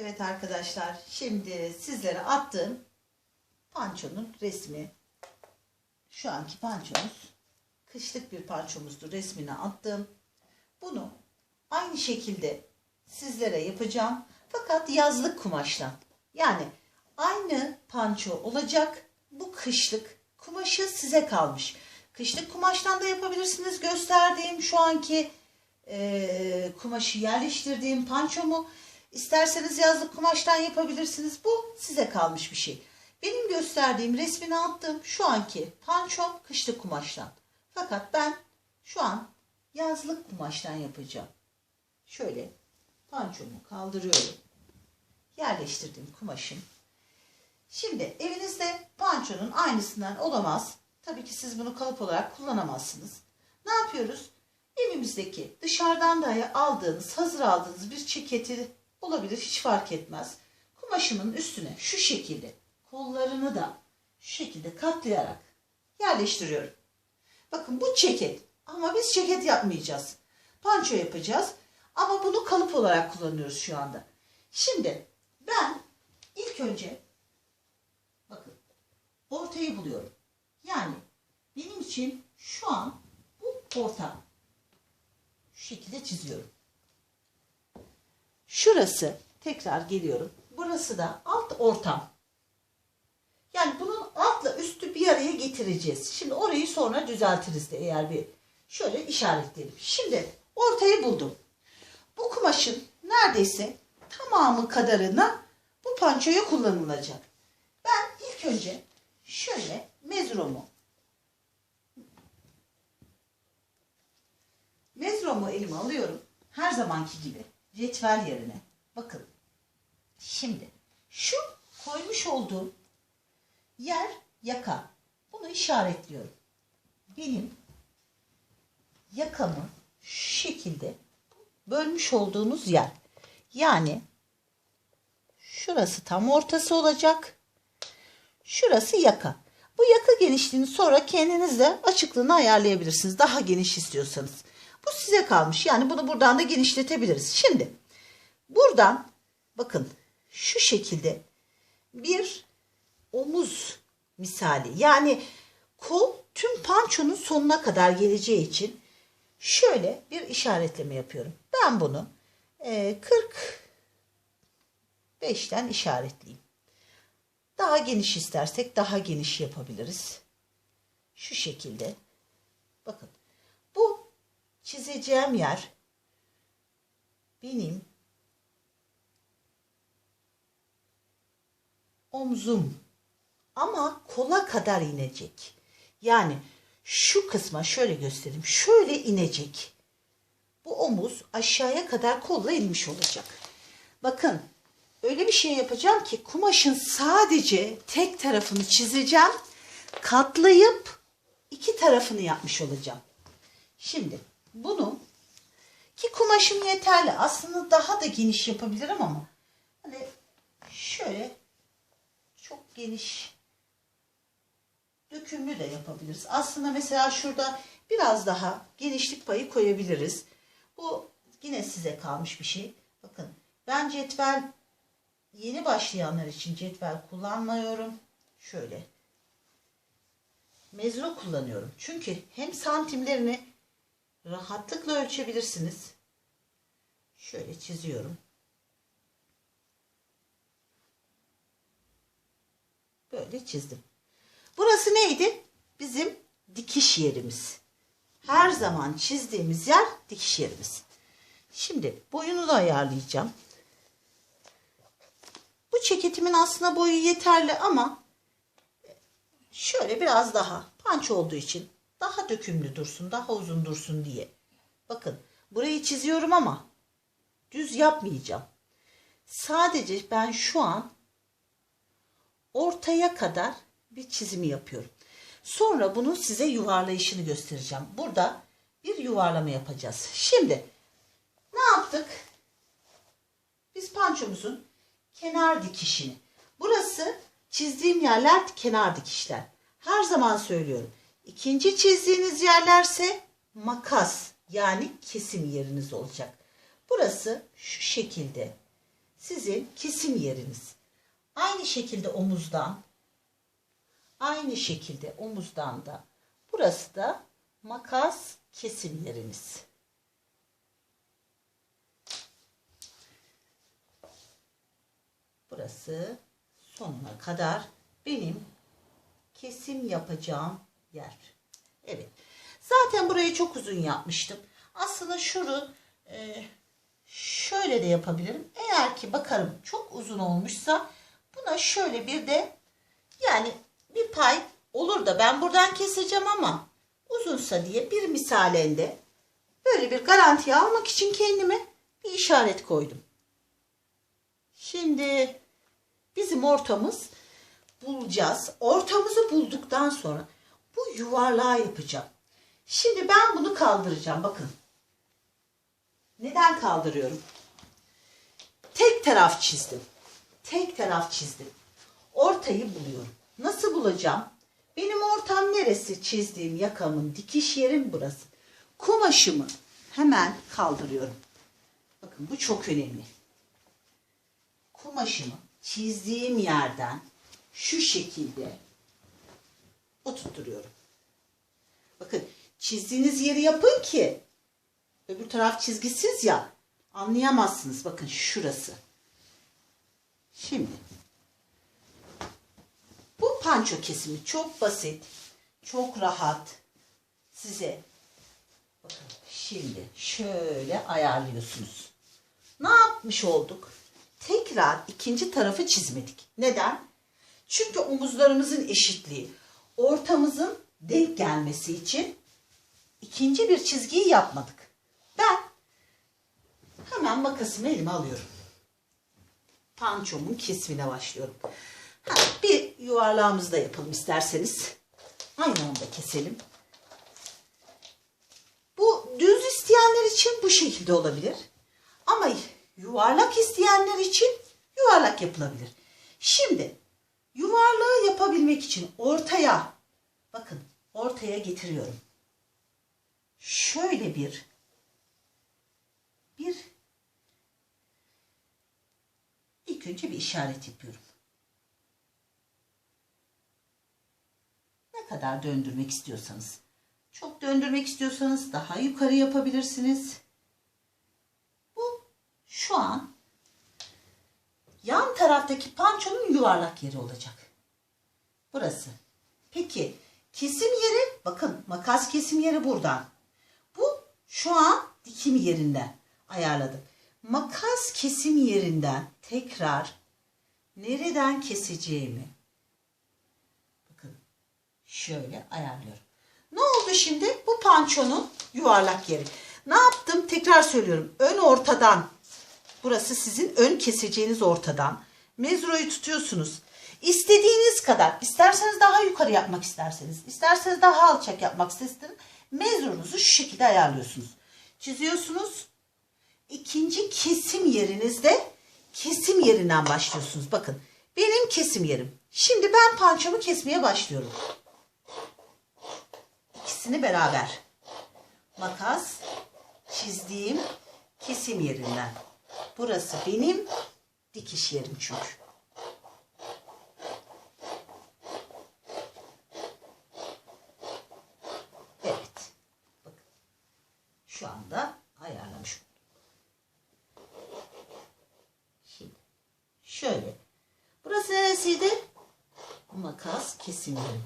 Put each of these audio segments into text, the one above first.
Evet arkadaşlar şimdi sizlere attığım pançonun resmi şu anki pançomuz kışlık bir pançomuzdu resmini attım. Bunu aynı şekilde sizlere yapacağım fakat yazlık kumaştan yani aynı panço olacak bu kışlık kumaşı size kalmış. Kışlık kumaştan da yapabilirsiniz gösterdiğim şu anki e, kumaşı yerleştirdiğim pançomu isterseniz yazlık kumaştan yapabilirsiniz. Bu size kalmış bir şey. Benim gösterdiğim resmini attığım şu anki pançom kışlık kumaştan. Fakat ben şu an yazlık kumaştan yapacağım. Şöyle pançomu kaldırıyorum. Yerleştirdiğim kumaşım. Şimdi evinizde pançonun aynısından olamaz. Tabii ki siz bunu kalıp olarak kullanamazsınız. Ne yapıyoruz? Evimizdeki dışarıdan dahi aldığınız, hazır aldığınız bir ceketi olabilir hiç fark etmez. Kumaşımın üstüne şu şekilde kollarını da şu şekilde katlayarak yerleştiriyorum. Bakın bu ceket ama biz ceket yapmayacağız. Panço yapacağız ama bunu kalıp olarak kullanıyoruz şu anda. Şimdi ben ilk önce bakın ortayı buluyorum. Yani benim için şu an bu orta. Şu şekilde çiziyorum. Şurası tekrar geliyorum. Burası da alt ortam. Yani bunun altla üstü bir araya getireceğiz. Şimdi orayı sonra düzeltiriz de eğer bir şöyle işaretleyelim. Şimdi ortayı buldum. Bu kumaşın neredeyse tamamı kadarına bu pançoya kullanılacak. Ben ilk önce şöyle mezromu mezromu elime alıyorum. Her zamanki gibi cetvel yerine. Bakın. Şimdi şu koymuş olduğum yer yaka. Bunu işaretliyorum. Benim yakamı şu şekilde bölmüş olduğunuz yer. Yani şurası tam ortası olacak. Şurası yaka. Bu yaka genişliğini sonra kendiniz de açıklığını ayarlayabilirsiniz. Daha geniş istiyorsanız. Bu size kalmış. Yani bunu buradan da genişletebiliriz. Şimdi buradan bakın şu şekilde bir omuz misali. Yani kol tüm pançonun sonuna kadar geleceği için şöyle bir işaretleme yapıyorum. Ben bunu e, 45'ten işaretleyeyim. Daha geniş istersek daha geniş yapabiliriz. Şu şekilde. Bakın. Çizeceğim yer benim omzum ama kola kadar inecek. Yani şu kısma şöyle göstereyim. Şöyle inecek. Bu omuz aşağıya kadar kolla inmiş olacak. Bakın öyle bir şey yapacağım ki kumaşın sadece tek tarafını çizeceğim. Katlayıp iki tarafını yapmış olacağım. Şimdi bunu ki kumaşım yeterli. Aslında daha da geniş yapabilirim ama hani şöyle çok geniş dökümlü de yapabiliriz. Aslında mesela şurada biraz daha genişlik payı koyabiliriz. Bu yine size kalmış bir şey. Bakın ben cetvel yeni başlayanlar için cetvel kullanmıyorum. Şöyle mezro kullanıyorum. Çünkü hem santimlerini rahatlıkla ölçebilirsiniz. Şöyle çiziyorum. Böyle çizdim. Burası neydi? Bizim dikiş yerimiz. Her zaman çizdiğimiz yer dikiş yerimiz. Şimdi boyunu da ayarlayacağım. Bu ceketimin aslında boyu yeterli ama şöyle biraz daha panç olduğu için daha dökümlü dursun, daha uzun dursun diye. Bakın burayı çiziyorum ama düz yapmayacağım. Sadece ben şu an ortaya kadar bir çizimi yapıyorum. Sonra bunu size yuvarlayışını göstereceğim. Burada bir yuvarlama yapacağız. Şimdi ne yaptık? Biz pançomuzun kenar dikişini. Burası çizdiğim yerler kenar dikişler. Her zaman söylüyorum. İkinci çizdiğiniz yerlerse makas yani kesim yeriniz olacak. Burası şu şekilde sizin kesim yeriniz. Aynı şekilde omuzdan aynı şekilde omuzdan da burası da makas kesim yeriniz. Burası sonuna kadar benim kesim yapacağım yer. Evet. Zaten burayı çok uzun yapmıştım. Aslında şunu e, şöyle de yapabilirim. Eğer ki bakarım çok uzun olmuşsa buna şöyle bir de yani bir pay olur da ben buradan keseceğim ama uzunsa diye bir misalende böyle bir garantiye almak için kendime bir işaret koydum. Şimdi bizim ortamız bulacağız. Ortamızı bulduktan sonra bu yuvarlağı yapacağım. Şimdi ben bunu kaldıracağım. Bakın. Neden kaldırıyorum? Tek taraf çizdim. Tek taraf çizdim. Ortayı buluyorum. Nasıl bulacağım? Benim ortam neresi? Çizdiğim yakamın dikiş yerim burası. Kumaşımı hemen kaldırıyorum. Bakın bu çok önemli. Kumaşımı çizdiğim yerden şu şekilde oturtturuyorum. Bakın çizdiğiniz yeri yapın ki öbür taraf çizgisiz ya anlayamazsınız. Bakın şurası. Şimdi bu panço kesimi çok basit, çok rahat. Size bakın şimdi şöyle ayarlıyorsunuz. Ne yapmış olduk? Tekrar ikinci tarafı çizmedik. Neden? Çünkü omuzlarımızın eşitliği, ortamızın denk gelmesi için ikinci bir çizgiyi yapmadık. Ben hemen makasımı elime alıyorum. Pançomun kesimine başlıyorum. Ha, bir yuvarlağımızı da yapalım isterseniz. Aynı anda keselim. Bu düz isteyenler için bu şekilde olabilir. Ama yuvarlak isteyenler için yuvarlak yapılabilir. Şimdi yuvarlağı yapabilmek için ortaya bakın ortaya getiriyorum. Şöyle bir bir ilk önce bir işaret yapıyorum. Ne kadar döndürmek istiyorsanız. Çok döndürmek istiyorsanız daha yukarı yapabilirsiniz. Bu şu an yan taraftaki pançonun yuvarlak yeri olacak. Burası. Peki kesim yeri bakın makas kesim yeri buradan. Bu şu an dikim yerinden ayarladım. Makas kesim yerinden tekrar nereden keseceğimi bakın şöyle ayarlıyorum. Ne oldu şimdi? Bu pançonun yuvarlak yeri. Ne yaptım? Tekrar söylüyorum. Ön ortadan Burası sizin ön keseceğiniz ortadan. Mezroyu tutuyorsunuz. İstediğiniz kadar, isterseniz daha yukarı yapmak isterseniz, isterseniz daha alçak yapmak isterseniz mezronuzu şu şekilde ayarlıyorsunuz. Çiziyorsunuz. İkinci kesim yerinizde kesim yerinden başlıyorsunuz. Bakın benim kesim yerim. Şimdi ben pançomu kesmeye başlıyorum. İkisini beraber. Makas çizdiğim kesim yerinden. Burası benim dikiş yerim çünkü. Evet. Bakın. Şu anda ayarlamış oldum. Şimdi şöyle. Burası neresiydi? Makas kesim yerim.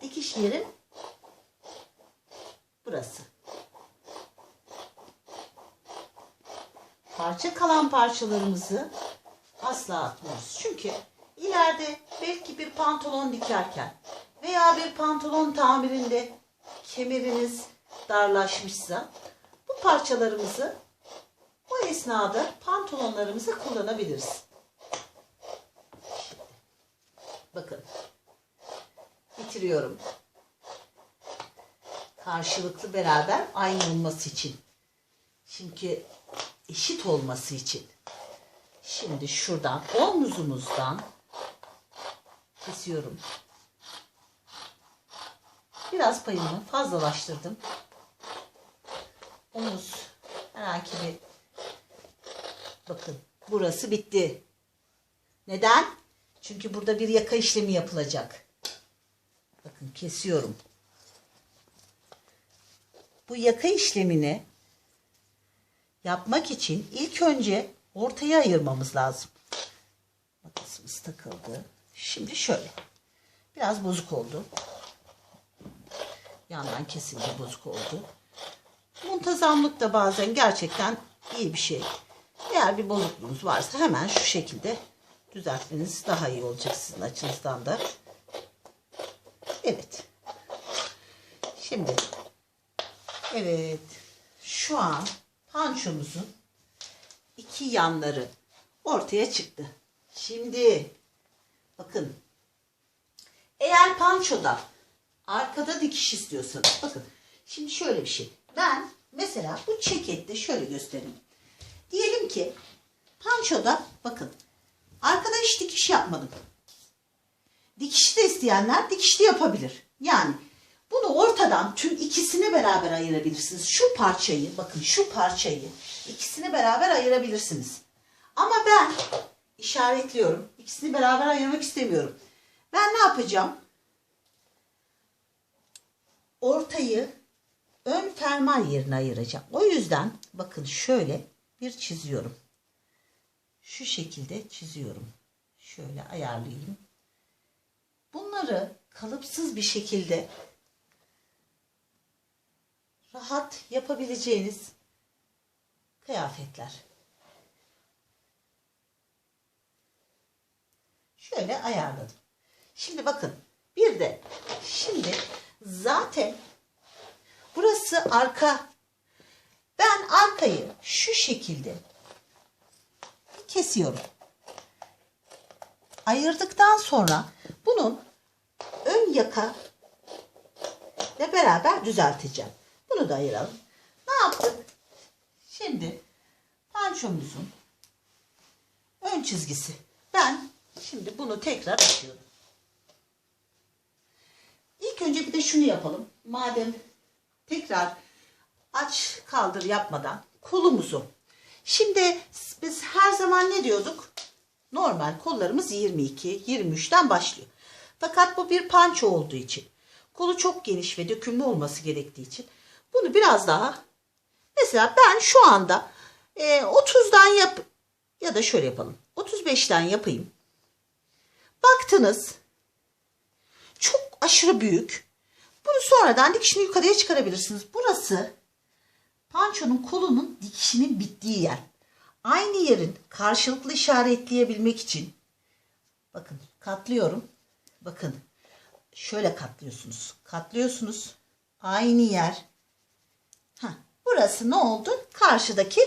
Dikiş yerim burası. Parça kalan parçalarımızı asla atmıyoruz. Çünkü ileride belki bir pantolon dikerken veya bir pantolon tamirinde kemeriniz darlaşmışsa bu parçalarımızı o esnada pantolonlarımızı kullanabiliriz. Bakın bitiriyorum. Karşılıklı beraber aynı olması için. Çünkü eşit olması için. Şimdi şuradan omuzumuzdan kesiyorum. Biraz payımı fazlalaştırdım. Omuz herhangi bir bakın burası bitti. Neden? Çünkü burada bir yaka işlemi yapılacak. Bakın kesiyorum. Bu yaka işlemini yapmak için ilk önce ortaya ayırmamız lazım. Makasımız takıldı. Şimdi şöyle. Biraz bozuk oldu. Yandan kesince bozuk oldu. Muntazamlık da bazen gerçekten iyi bir şey. Eğer bir bozukluğunuz varsa hemen şu şekilde düzeltmeniz daha iyi olacak sizin açınızdan da. Evet. Şimdi evet şu an pançomuzun iki yanları ortaya çıktı. Şimdi bakın eğer pançoda arkada dikiş istiyorsanız bakın şimdi şöyle bir şey. Ben mesela bu cekette şöyle göstereyim. Diyelim ki pançoda bakın arkada hiç dikiş yapmadım. Dikiş de isteyenler dikişli yapabilir. Yani bunu ortadan tüm ikisini beraber ayırabilirsiniz. Şu parçayı bakın şu parçayı ikisini beraber ayırabilirsiniz. Ama ben işaretliyorum. İkisini beraber ayırmak istemiyorum. Ben ne yapacağım? Ortayı ön fermuar yerine ayıracağım. O yüzden bakın şöyle bir çiziyorum. Şu şekilde çiziyorum. Şöyle ayarlayayım. Bunları kalıpsız bir şekilde rahat yapabileceğiniz kıyafetler. Şöyle ayarladım. Şimdi bakın bir de şimdi zaten burası arka. Ben arkayı şu şekilde kesiyorum. Ayırdıktan sonra bunun ön yaka ile beraber düzelteceğim. Bunu da ayıralım. Ne yaptık? Şimdi pançomuzun ön çizgisi. Ben şimdi bunu tekrar açıyorum. İlk önce bir de şunu yapalım. Madem tekrar aç kaldır yapmadan kolumuzu. Şimdi biz her zaman ne diyorduk? Normal kollarımız 22, 23'ten başlıyor. Fakat bu bir panço olduğu için, kolu çok geniş ve dökümlü olması gerektiği için bunu biraz daha mesela ben şu anda e, 30'dan yap ya da şöyle yapalım. 35'ten yapayım. Baktınız çok aşırı büyük. Bunu sonradan dikişini yukarıya çıkarabilirsiniz. Burası pançonun kolunun dikişinin bittiği yer. Aynı yerin karşılıklı işaretleyebilmek için bakın katlıyorum. Bakın şöyle katlıyorsunuz. Katlıyorsunuz. Aynı yer. Heh, burası ne oldu? Karşıdaki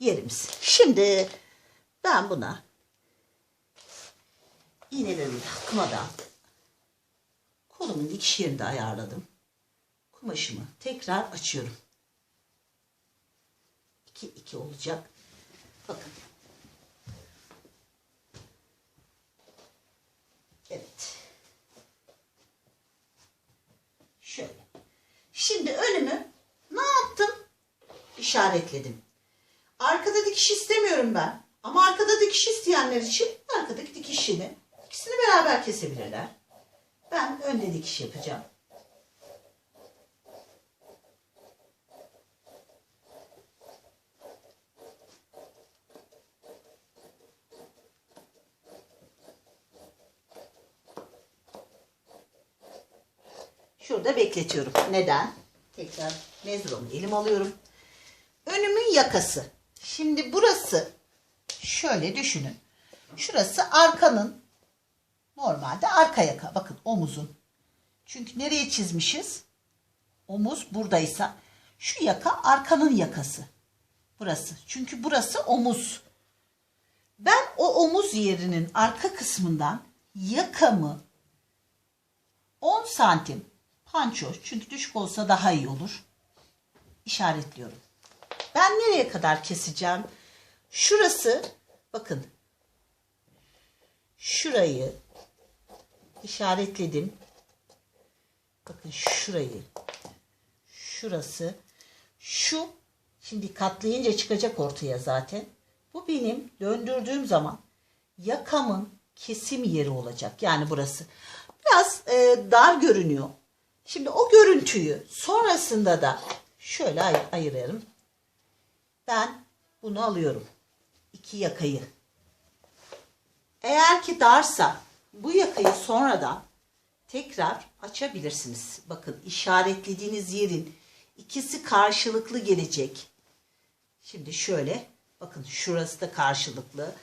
yerimiz. Şimdi ben buna iğnelerimi takmadan kolumun dikiş yerini de ayarladım. Kumaşımı tekrar açıyorum. 2 2 olacak. Bakın. Evet. Şöyle. Şimdi önümü ne yaptım? İşaretledim. Arkada dikiş istemiyorum ben. Ama arkada dikiş isteyenler için arkadaki dikişini ikisini beraber kesebilirler. Ben önde dikiş yapacağım. Şurada bekletiyorum. Neden? Tekrar mezromu elim alıyorum. Yakası. Şimdi burası şöyle düşünün. Şurası arkanın normalde arka yaka. Bakın omuzun. Çünkü nereye çizmişiz? Omuz buradaysa şu yaka arkanın yakası. Burası. Çünkü burası omuz. Ben o omuz yerinin arka kısmından yakamı 10 santim panço çünkü düşük olsa daha iyi olur. İşaretliyorum. Ben nereye kadar keseceğim? Şurası bakın. Şurayı işaretledim. Bakın şurayı. Şurası. Şu şimdi katlayınca çıkacak ortaya zaten. Bu benim döndürdüğüm zaman yakamın kesim yeri olacak. Yani burası. Biraz e, dar görünüyor. Şimdi o görüntüyü sonrasında da şöyle ay- ayırıyorum. Ben bunu alıyorum. İki yakayı. Eğer ki darsa bu yakayı sonradan tekrar açabilirsiniz. Bakın işaretlediğiniz yerin ikisi karşılıklı gelecek. Şimdi şöyle bakın şurası da karşılıklı.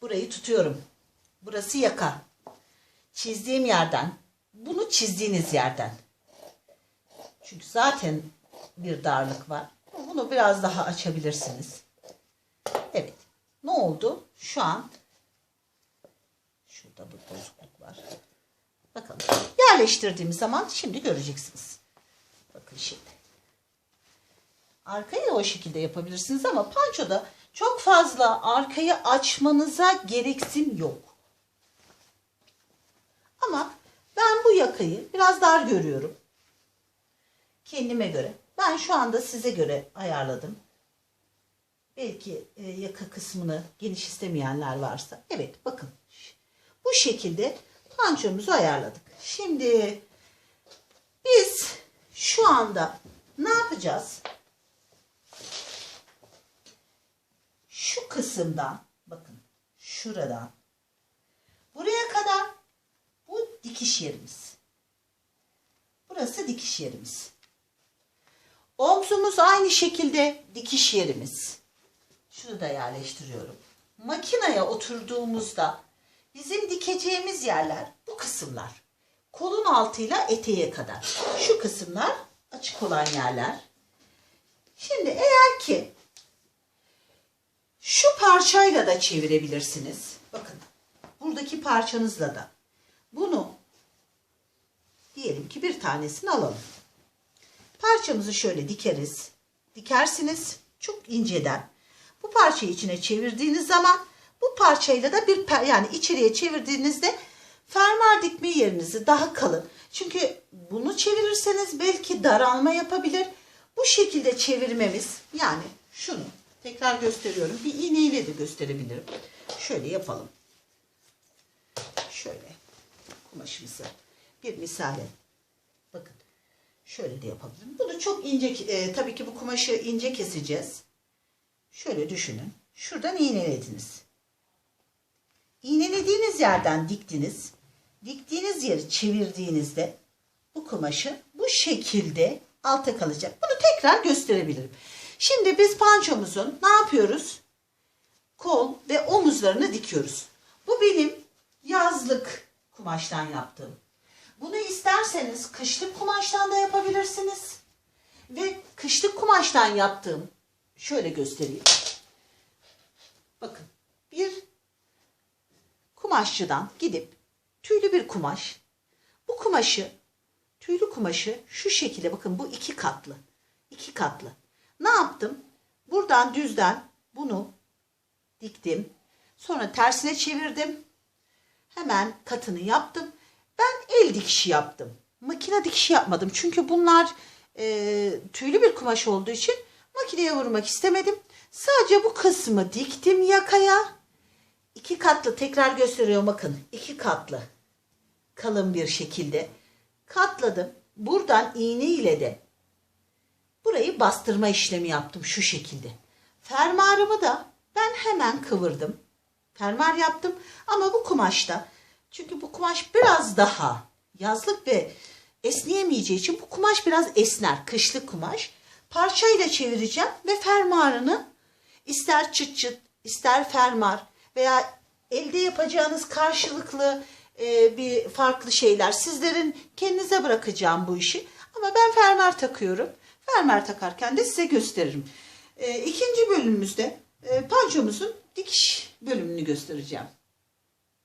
Burayı tutuyorum. Burası yaka. Çizdiğim yerden bunu çizdiğiniz yerden. Çünkü zaten bir darlık var. Bunu biraz daha açabilirsiniz. Evet. Ne oldu? Şu an şurada bir bozukluk var. Bakalım. Yerleştirdiğimiz zaman şimdi göreceksiniz. Bakın şimdi. Arkayı da o şekilde yapabilirsiniz ama pançoda çok fazla arkayı açmanıza gereksin yok. Ama ben bu yakayı biraz dar görüyorum. Kendime göre. Ben şu anda size göre ayarladım. Belki e, yaka kısmını geniş istemeyenler varsa. Evet bakın. Bu şekilde pançomuzu ayarladık. Şimdi biz şu anda ne yapacağız? Şu kısımdan bakın şuradan buraya kadar bu dikiş yerimiz. Burası dikiş yerimiz. Omzumuz aynı şekilde dikiş yerimiz. Şunu da yerleştiriyorum. Makineye oturduğumuzda bizim dikeceğimiz yerler bu kısımlar. Kolun altıyla eteğe kadar. Şu kısımlar açık olan yerler. Şimdi eğer ki şu parçayla da çevirebilirsiniz. Bakın buradaki parçanızla da bunu diyelim ki bir tanesini alalım. Parçamızı şöyle dikeriz. Dikersiniz çok inceden. Bu parçayı içine çevirdiğiniz zaman bu parçayla da bir yani içeriye çevirdiğinizde fermuar dikme yerinizi daha kalın. Çünkü bunu çevirirseniz belki daralma yapabilir. Bu şekilde çevirmemiz yani şunu tekrar gösteriyorum. Bir iğneyle de gösterebilirim. Şöyle yapalım. Şöyle kumaşımızı bir misale şöyle de yapabilirim. Bunu çok ince e, tabii ki bu kumaşı ince keseceğiz. Şöyle düşünün. Şuradan iğnelediniz. İğnelediğiniz yerden diktiniz. Diktiğiniz yeri çevirdiğinizde bu kumaşı bu şekilde alta kalacak. Bunu tekrar gösterebilirim. Şimdi biz pançomuzun ne yapıyoruz? Kol ve omuzlarını dikiyoruz. Bu benim yazlık kumaştan yaptığım. Bunu isterseniz kışlık kumaştan da yapabilirsiniz. Ve kışlık kumaştan yaptığım şöyle göstereyim. Bakın bir kumaşçıdan gidip tüylü bir kumaş. Bu kumaşı tüylü kumaşı şu şekilde bakın bu iki katlı iki katlı. Ne yaptım? Buradan düzden bunu diktim. Sonra tersine çevirdim. Hemen katını yaptım ben el dikişi yaptım makine dikişi yapmadım çünkü bunlar e, tüylü bir kumaş olduğu için makineye vurmak istemedim sadece bu kısmı diktim yakaya İki katlı tekrar gösteriyorum bakın. iki katlı. Kalın bir şekilde. Katladım. Buradan iğne ile de burayı bastırma işlemi yaptım şu şekilde. Fermuarımı da ben hemen kıvırdım. Fermuar yaptım ama bu kumaşta çünkü bu kumaş biraz daha yazlık ve esneyemeyeceği için bu kumaş biraz esner. Kışlık kumaş. Parçayla çevireceğim ve fermuarını ister çıt çıt ister fermuar veya elde yapacağınız karşılıklı e, bir farklı şeyler sizlerin kendinize bırakacağım bu işi. Ama ben fermuar takıyorum. Fermuar takarken de size gösteririm. E, ikinci bölümümüzde e, pançomuzun dikiş bölümünü göstereceğim.